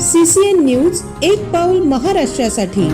CCN news एक पाऊल महाराष्ट्रासाठी.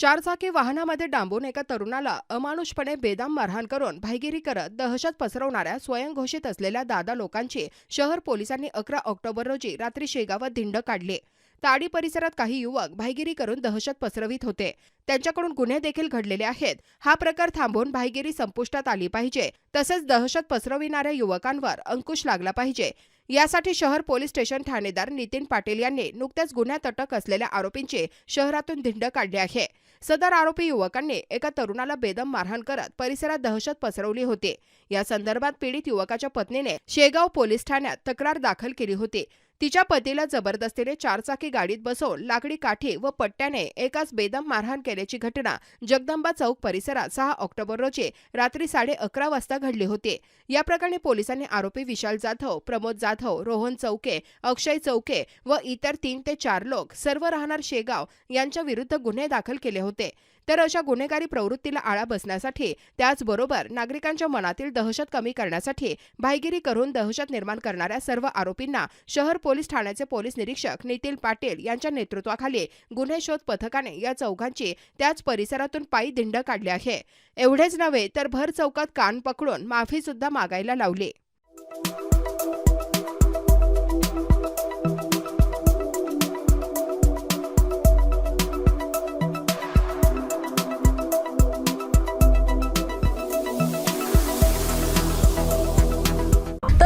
चारचाकी वाहनामध्ये डांबून एका तरुणाला अमानुषपणे बेदाम मारहाण करून भाईगिरी करत दहशत पसरवणाऱ्या स्वयंघोषित असलेल्या दादा लोकांची शहर पोलिसांनी अकरा ऑक्टोबर रोजी रात्री शेगावात धिंड काढली. ताडी परिसरात काही युवक भाईगिरी करून दहशत पसरवित होते. त्यांच्याकडून गुन्हे देखील घडलेले आहेत. हा प्रकार थांबवून भाईगिरी संपुष्टात आली पाहिजे. तसेच दहशत पसरविणाऱ्या युवकांवर अंकुश लागला पाहिजे. यासाठी शहर पोलीस स्टेशन ठाणेदार नितीन पाटील यांनी नुकत्याच गुन्ह्यात अटक असलेल्या आरोपींची शहरातून धिंड काढली आहे. सदर आरोपी युवकांनी एका तरुणाला बेदम मारहाण करत परिसरात दहशत पसरवली होती. या संदर्भात पीडित युवकाच्या पत्नीने शेगाव पोलीस ठाण्यात तक्रार दाखल केली होती. तिच्या पतीला जबरदस्तीने चारचाकी गाडीत बसवून लाकडी काठी व पट्ट्याने एकाच बेदम मारहाण केल्याची घटना जगदंबा चौक परिसरात सहा ऑक्टोबर रोजी रात्री साडे अकरा वाजता घडली होती. या प्रकरणी पोलिसांनी आरोपी विशाल जाधव प्रमोद जाधव रोहन चौके अक्षय चौके व इतर तीन ते चार लोक सर्व राहणार शेगाव यांच्या विरुद्ध गुन्हे दाखल केले होते. तर अशा गुन्हेगारी प्रवृत्तीला आळा बसण्यासाठी त्याचबरोबर नागरिकांच्या मनातील दहशत कमी करण्यासाठी भाईगिरी करून दहशत निर्माण करणाऱ्या सर्व आरोपींना शहर पोलीस ठाण्याचे पोलीस निरीक्षक नितीन पाटील यांच्या नेतृत्वाखाली गुन्हे शोध पथकाने या चौघांची त्याच परिसरातून पायी दिंड काढली आहे. एवढेच नव्हे तर भर चौकात कान पकडून माफी सुद्धा मागायला लावली.